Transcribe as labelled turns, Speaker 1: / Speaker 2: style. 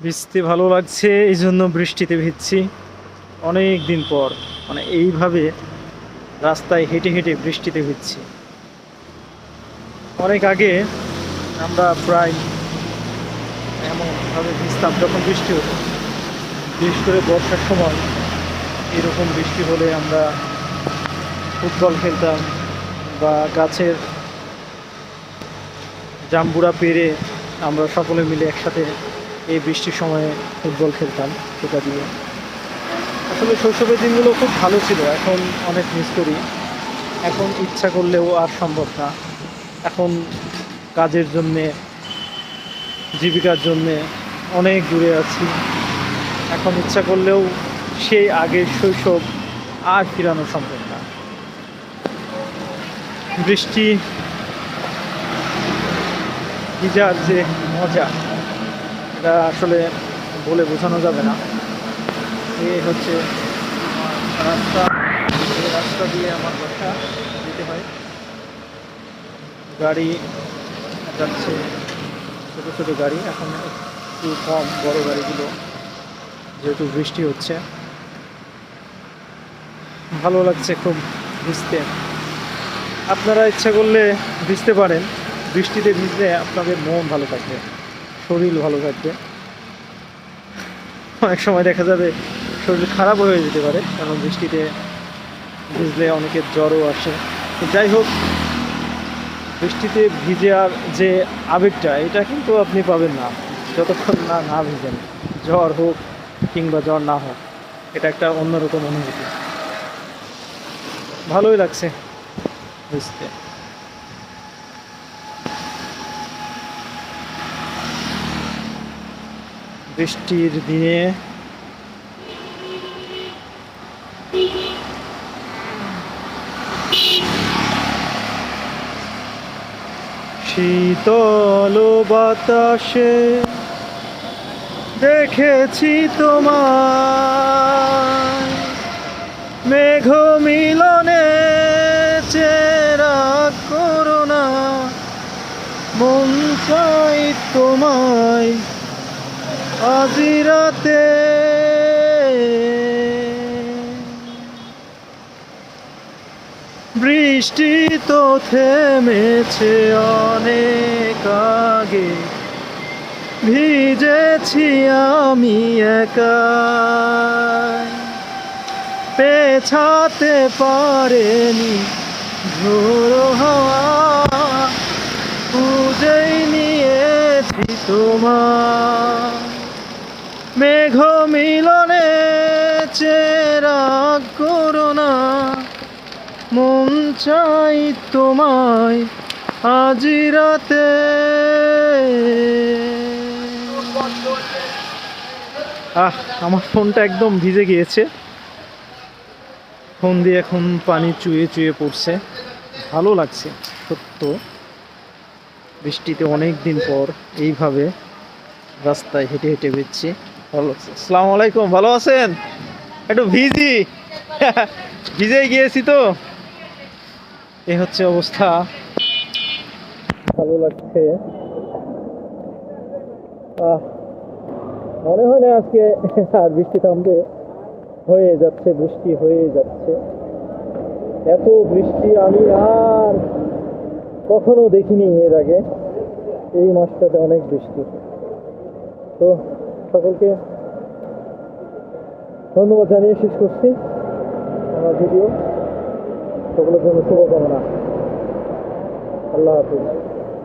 Speaker 1: ভিজতে ভালো লাগছে এই জন্য বৃষ্টিতে ভিজছি। অনেক দিন পর মানে এইভাবে রাস্তায় হেঁটে হেঁটে বৃষ্টিতে ভিজছি। অনেক আগে আমরা প্রায় এমনভাবে ভিজতাম যখন বৃষ্টি হতো। বিশেষ করে বর্ষার সময় এরকম বৃষ্টি হলে আমরা ফুটবল খেলতাম বা গাছের জাম্বুরা পেরে আমরা সকলে মিলে একসাথে এই বৃষ্টির সময়ে ফুটবল খেলতাম সেটা দিয়ে। আসলে শৈশবের দিনগুলো খুব ভালো ছিল, এখন অনেক মিস করি। এখন ইচ্ছা করলেও আর সম্ভব না। এখন কাজের জন্যে, জীবিকার জন্যে অনেক দূরে আছি। এখন ইচ্ছা করলেও সেই আগের শৈশব আর ফিরানো সম্ভব না। বৃষ্টি, ভিজার যে মজা এটা আসলে বলে বোঝানো যাবে না। এই হচ্ছে রাস্তা। রাস্তা দিয়ে আমার বাসা যেতে হয়। গাড়ি যাচ্ছে, ছোটো ছোটো গাড়ি। এখন একটু কম, বড় গাড়িগুলো যেহেতু বৃষ্টি হচ্ছে। ভালো লাগছে খুব ভিজতে। আপনারা ইচ্ছা করলে ভিজতে পারেন। বৃষ্টিতে ভিজলে আপনাদের মন ভালো থাকবে। শরীর ভালো থাকবে। অনেক সময় দেখা যাবে শরীর খারাপ হয়ে যেতে পারে, কারণ বৃষ্টিতে ভিজলে অনেকের জ্বরও আসে। যাই হোক, বৃষ্টিতে ভিজে আর যে আবেগটা, এটা কিন্তু আপনি পাবেন না। যতক্ষণ না না ভিজেন, জ্বর হোক কিংবা জ্বর না হোক, এটা একটা অন্যরকম অনুভূতি। ভালোই লাগছে। বুঝতে বৃষ্টির দিনে শীতল বাতাসে দেখেছি তোমার মেঘ মিলনে চেরা করোনা। মন চাই তোমায় আজি রাতে বৃষ্টি তো থেমেছে অনেক আগে। ভিজেছি আমি একা। পেছাতে পারেনি ঝোড়ো হাওয়া। খুঁজেই নিয়েছি তোমার মেঘ মিলনে চেরা করোনা মন চাই তোমায় আজি রাতে। আহ, আমার ফোনটা একদম ভিজে গিয়েছে। ফোন দিয়ে এখন পানি চুয়ে চুয়ে পড়ছে। ভালো লাগছে, সত্য। বৃষ্টিতে অনেক দিন পর এইভাবে রাস্তায় হেঁটে হেঁটে লাগছে আসসালামু আলাইকুম, ভালো আছেন? একটু ভিজি। ভিজে গিয়েছি তো। এই হচ্ছে অবস্থা। ভালো লাগছে। মনে হয় না আজকে আর বৃষ্টি থামবে। হয়ে যাচ্ছে, বৃষ্টি হয়ে যাচ্ছে। এত বৃষ্টি আমি আর কখনো দেখিনি এর আগে। এই মাসটাতে অনেক বৃষ্টি। তো সকলকে ধন্যবাদ জানিয়ে শেষ করছি। আমার ভিডিও সকলের জন্য শুভকামনা। আল্লাহ হাফিজ।